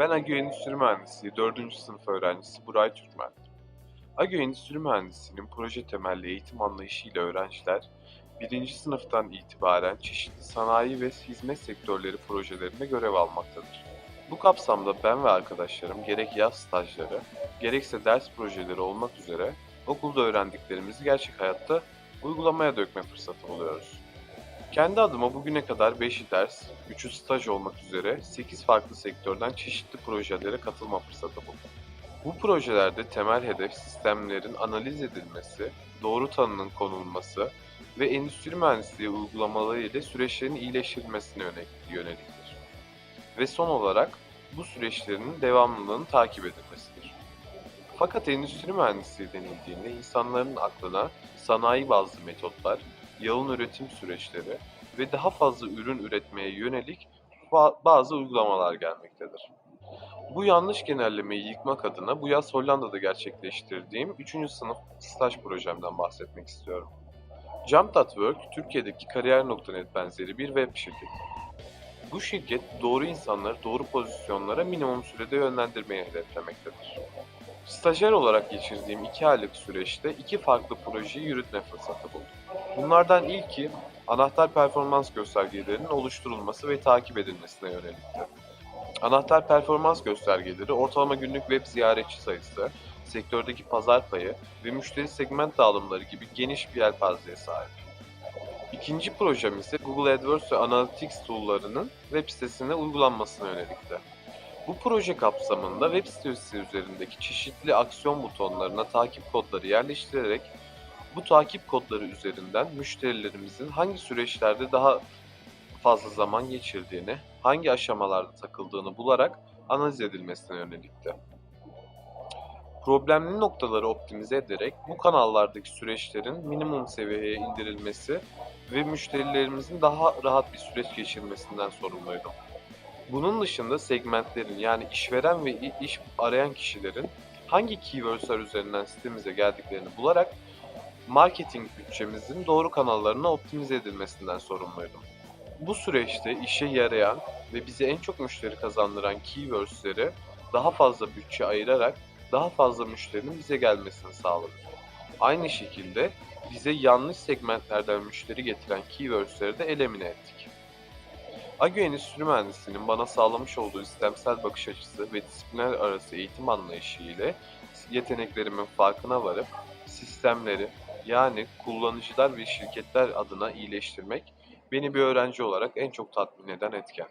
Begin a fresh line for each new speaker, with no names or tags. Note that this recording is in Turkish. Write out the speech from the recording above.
Ben Agö Endüstri Mühendisliği 4. sınıf öğrencisi Buray Türkmen. Agö Endüstri Mühendisliği'nin proje temelli eğitim anlayışıyla öğrenciler 1. sınıftan itibaren çeşitli sanayi ve hizmet sektörleri projelerinde görev almaktadır. Bu kapsamda ben ve arkadaşlarım gerek yaz stajları, gerekse ders projeleri olmak üzere okulda öğrendiklerimizi gerçek hayatta uygulamaya dökme fırsatı buluyoruz. Kendi adıma bugüne kadar 5'i ders, 3'ü staj olmak üzere 8 farklı sektörden çeşitli projelere katılma fırsatı buldum. Bu projelerde temel hedef sistemlerin analiz edilmesi, doğru tanının konulması ve endüstri mühendisliği uygulamaları ile süreçlerin iyileştirilmesine yönelik- yöneliktir. Ve son olarak bu süreçlerin devamlılığının takip edilmesidir. Fakat endüstri mühendisliği denildiğinde insanların aklına sanayi bazlı metotlar, yalın üretim süreçleri ve daha fazla ürün üretmeye yönelik ba- bazı uygulamalar gelmektedir. Bu yanlış genellemeyi yıkmak adına bu yaz Hollanda'da gerçekleştirdiğim 3. sınıf staj projemden bahsetmek istiyorum. Jump.work, Türkiye'deki Kariyer.net benzeri bir web şirketi. Bu şirket doğru insanları doğru pozisyonlara minimum sürede yönlendirmeyi hedeflemektedir. Stajyer olarak geçirdiğim iki aylık süreçte iki farklı projeyi yürütme fırsatı buldum. Bunlardan ilki anahtar performans göstergelerinin oluşturulması ve takip edilmesine yönelikti. Anahtar performans göstergeleri ortalama günlük web ziyaretçi sayısı, sektördeki pazar payı ve müşteri segment dağılımları gibi geniş bir yelpazeye sahip. İkinci projem ise Google AdWords ve Analytics tool'larının web sitesine uygulanmasına yönelikti. Bu proje kapsamında web sitesi üzerindeki çeşitli aksiyon butonlarına takip kodları yerleştirerek bu takip kodları üzerinden müşterilerimizin hangi süreçlerde daha fazla zaman geçirdiğini, hangi aşamalarda takıldığını bularak analiz edilmesine yönelikti. Problemli noktaları optimize ederek bu kanallardaki süreçlerin minimum seviyeye indirilmesi ve müşterilerimizin daha rahat bir süreç geçirmesinden sorumluydum. Bunun dışında segmentlerin yani işveren ve iş arayan kişilerin hangi keywordsler üzerinden sitemize geldiklerini bularak marketing bütçemizin doğru kanallarına optimize edilmesinden sorumluydum. Bu süreçte işe yarayan ve bize en çok müşteri kazandıran keywordsleri daha fazla bütçe ayırarak daha fazla müşterinin bize gelmesini sağladık. Aynı şekilde bize yanlış segmentlerden müşteri getiren keywordsleri de elimine ettik. Agö Endüstri Mühendisliği'nin bana sağlamış olduğu sistemsel bakış açısı ve disiplinler arası eğitim anlayışı ile yeteneklerimin farkına varıp sistemleri yani kullanıcılar ve şirketler adına iyileştirmek beni bir öğrenci olarak en çok tatmin eden etken.